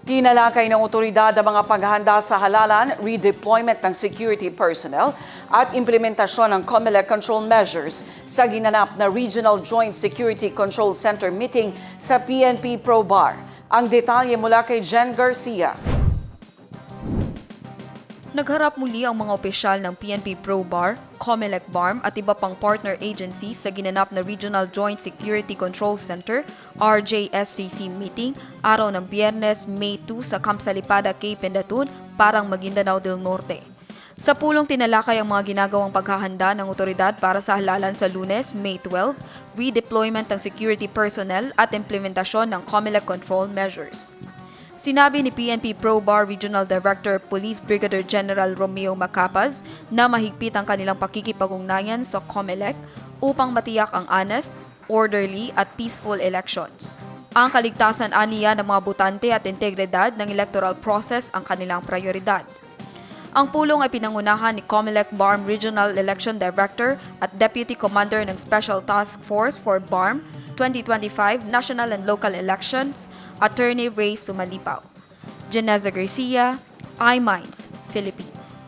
Tinalakay ng otoridad ang mga paghahanda sa halalan, redeployment ng security personnel at implementasyon ng COMELEC control measures sa ginanap na Regional Joint Security Control Center meeting sa PNP Pro Bar. Ang detalye mula kay Jen Garcia. Nagharap muli ang mga opisyal ng PNP Pro Bar, Comelec BARM at iba pang partner agencies sa ginanap na Regional Joint Security Control Center RJSCC meeting araw ng Biyernes, May 2 sa Camp Salipada, Cape Pendatun, parang Maguindanao del Norte. Sa pulong tinalakay ang mga ginagawang paghahanda ng otoridad para sa halalan sa lunes, May 12, redeployment ng security personnel at implementasyon ng COMELEC control measures. Sinabi ni PNP Pro Bar Regional Director Police Brigadier General Romeo Macapaz na mahigpit ang kanilang pakikipag-ugnayan sa COMELEC upang matiyak ang honest, orderly at peaceful elections. Ang kaligtasan aniya ng mga botante at integridad ng electoral process ang kanilang prioridad. Ang pulong ay pinangunahan ni COMELEC BARM Regional Election Director at Deputy Commander ng Special Task Force for BARM 2025 National and Local Elections, Attorney Ray Sumalipaw. Janeza Garcia, iMinds, Philippines.